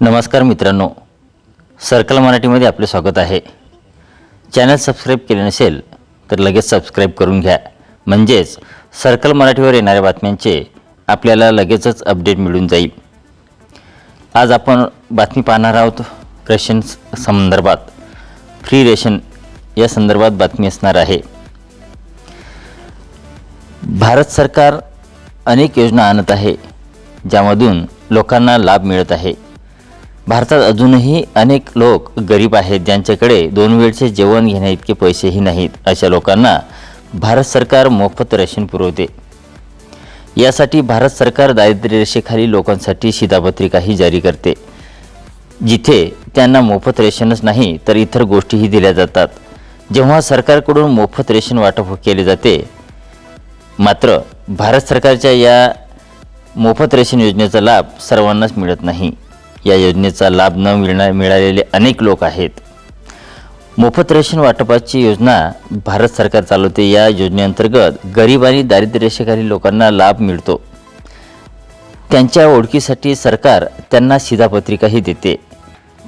नमस्कार मित्रांनो. सर्कल मराठीमध्ये आपले स्वागत आहे. चॅनल सबस्क्राईब केले नसेल तर लगेच सबस्क्राईब करून घ्या. म्हणजेच सर्कल मराठीवर येणाऱ्या बातम्यांचे आपल्याला लगेचच अपडेट मिळून जाईल. आज आपण बातमी पाहणार आहोत रेशन संदर्भात. फ्री रेशन या संदर्भात बातमी असणार आहे. भारत सरकार अनेक योजना आणत आहे ज्यामधून लोकांना लाभ मिळत आहे. भारतात अजूनही अनेक लोक गरीब आहेत ज्यांच्याकडे दोन वेळचे जेवण घेण्याइतके पैसेही नाहीत अशा लोकांना भारत सरकार मोफत रेशन पुरवते. यासाठी भारत सरकार दारिद्र्यरेषेखाली लोकांसाठी शिधापत्रिकाही जारी करते. जिथे त्यांना मोफत रेशनच नाही तर इतर गोष्टीही दिल्या जातात. जेव्हा सरकारकडून मोफत रेशन वाटप केले जाते मात्र भारत सरकारच्या या मोफत रेशन योजनेचा लाभ सर्वांनाच मिळत नाही. या योजनेचा लाभ न मिळणार मिळालेले अनेक लोक आहेत. मोफत रेशन वाटपाची योजना भारत सरकार चालवते. या योजनेअंतर्गत गरीब आणि दारिद्र्यरेषेखाली लोकांना लाभ मिळतो. त्यांच्या ओळखीसाठी सरकार त्यांना शिधापत्रिकाही देते.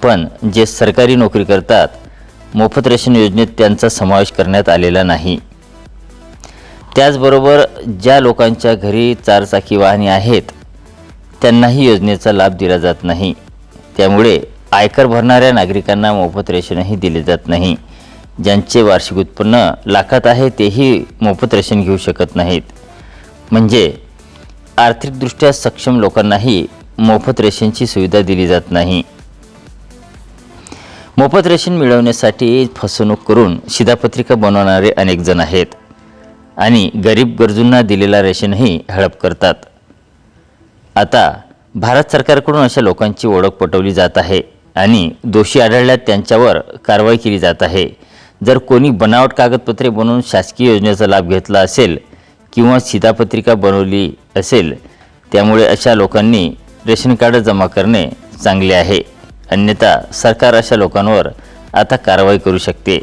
पण जे सरकारी नोकरी करतात मोफत रेशन योजनेत त्यांचा समावेश करण्यात आलेला नाही. त्याचबरोबर ज्या लोकांच्या घरी चारचाकी वाहने आहेत त्यांनाही योजनेचा लाभ दिला जात नाही. त्यामुळे आयकर भरणाऱ्या नागरिकांना मोफत रेशनही दिले जात नाही. ज्यांचे वार्षिक उत्पन्न लाखात आहे तेही मोफत रेशन घेऊ शकत नाहीत. म्हणजे आर्थिकदृष्ट्या सक्षम लोकांनाही मोफत रेशनची सुविधा दिली जात नाही. मोफत रेशन मिळवण्यासाठी फसवणूक करून शिधापत्रिका बनवणारे अनेक जण आहेत आणि गरीब गरजूंना दिलेला रेशनही हडप करतात. आता भारत सरकारकडून अशा लोकांची ओळख पटवली जात आहे आणि दोषी आढळल्यात त्यांच्यावर कारवाई केली जात आहे. जर कोणी बनावट कागदपत्रे बनवून शासकीय योजनेचा लाभ घेतला असेल किंवा शिधापत्रिका बनवली असेल त्यामुळे अशा लोकांनी रेशन कार्ड जमा करणे चांगले आहे. अन्यथा सरकार अशा लोकांवर आता कारवाई करू शकते.